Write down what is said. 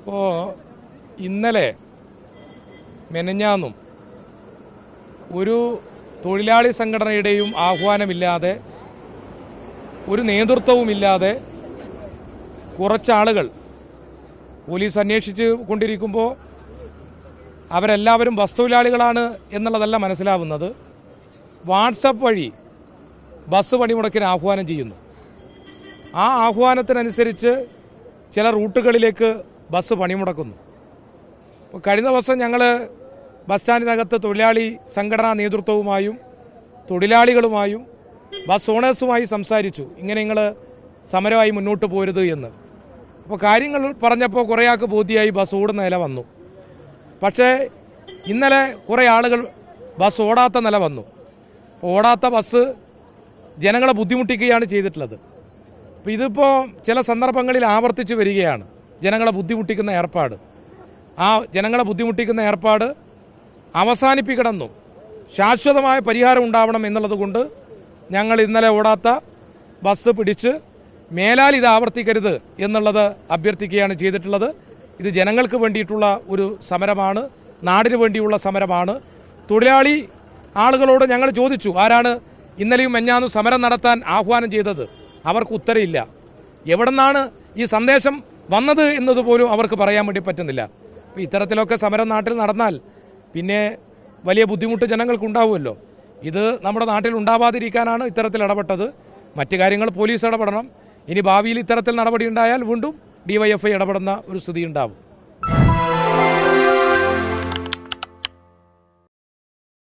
ഇപ്പോൾ ഇന്നലെ മെനഞ്ഞാന്നും ഒരു തൊഴിലാളി സംഘടനയുടെയും ആഹ്വാനമില്ലാതെ ഒരു നേതൃത്വവുമില്ലാതെ കുറച്ചാളുകൾ പോലീസ് അന്വേഷിച്ച് കൊണ്ടിരിക്കുമ്പോൾ അവരെല്ലാവരും വസ്തുവിലാളികളാണ് എന്നുള്ളതല്ല മനസ്സിലാവുന്നത്. വാട്സപ്പ് വഴി ബസ് പണിമുടക്കിന് ആഹ്വാനം ചെയ്യുന്നു. ആ ആഹ്വാനത്തിനനുസരിച്ച് ചില റൂട്ടുകളിലേക്ക് ബസ് പണിമുടക്കുന്നു. ഇപ്പോൾ കഴിഞ്ഞ ദിവസം ഞങ്ങൾ ബസ് സ്റ്റാൻഡിനകത്ത് തൊഴിലാളി സംഘടനാ നേതൃത്വവുമായും തൊഴിലാളികളുമായും ബസ് ഓണേഴ്സുമായി സംസാരിച്ചു. ഇങ്ങനെ നിങ്ങൾ സമരമായി മുന്നോട്ട് പോരുത് എന്ന്. അപ്പോൾ കാര്യങ്ങൾ പറഞ്ഞപ്പോൾ കുറേ ആൾക്ക് ബോധ്യമായി ബസ് ഓടുന്ന നില വന്നു. പക്ഷേ ഇന്നലെ കുറേ ആളുകൾ ബസ് ഓടാത്ത നില വന്നു. ഓടാത്ത ബസ് ജനങ്ങളെ ബുദ്ധിമുട്ടിക്കുകയാണ് ചെയ്തിട്ടുള്ളത്. അപ്പോൾ ഇതിപ്പോൾ ചില സന്ദർഭങ്ങളിൽ ആവർത്തിച്ച് വരികയാണ്. ജനങ്ങളെ ബുദ്ധിമുട്ടിക്കുന്ന ഏർപ്പാട്. ആ ജനങ്ങളെ ബുദ്ധിമുട്ടിക്കുന്ന ഏർപ്പാട് അവസാനിപ്പിക്കണമെന്നു ശാശ്വതമായ പരിഹാരം ഉണ്ടാവണം എന്നുള്ളത് കൊണ്ട് ഞങ്ങൾ ഇന്നലെ ഓടാത്ത ബസ് പിടിച്ച് മേലാൽ ഇത് ആവർത്തിക്കരുത് എന്നുള്ളത് അഭ്യർത്ഥിക്കുകയാണ് ചെയ്തിട്ടുള്ളത്. ഇത് ജനങ്ങൾക്ക് വേണ്ടിയിട്ടുള്ള ഒരു സമരമാണ് നാടിന് വേണ്ടിയുള്ള സമരമാണ്. തൊഴിലാളി ആളുകളോട് ഞങ്ങൾ ചോദിച്ചു ആരാണ് ഇന്നലെയും മെഞ്ഞാന്നും സമരം നടത്താൻ ആഹ്വാനം ചെയ്തത്? അവർക്ക് ഉത്തരയില്ല എവിടെ നിന്നാണ് ഈ സന്ദേശം വന്നത് എന്നതുപോലും അവർക്ക് പറയാൻ വേണ്ടി പറ്റുന്നില്ല. അപ്പോൾ ഇത്തരത്തിലൊക്കെ സമരം നാട്ടിൽ നടന്നാൽ പിന്നെ വലിയ ബുദ്ധിമുട്ട് ജനങ്ങൾക്കുണ്ടാവുമല്ലോ. ഇത് നമ്മുടെ നാട്ടിൽ ഉണ്ടാവാതിരിക്കാനാണ് ഇത്തരത്തിൽ ഇടപെട്ടത്. മറ്റു കാര്യങ്ങൾ പോലീസ് ഇടപെടണം. ഇനി ഭാവിയിൽ ഇത്തരത്തിൽ നടപടി ഉണ്ടായാൽ വീണ്ടും ഡിവൈഎഫ്ഐ ഇടപെടുന്ന ഒരു സ്ഥിതി ഉണ്ടാവും.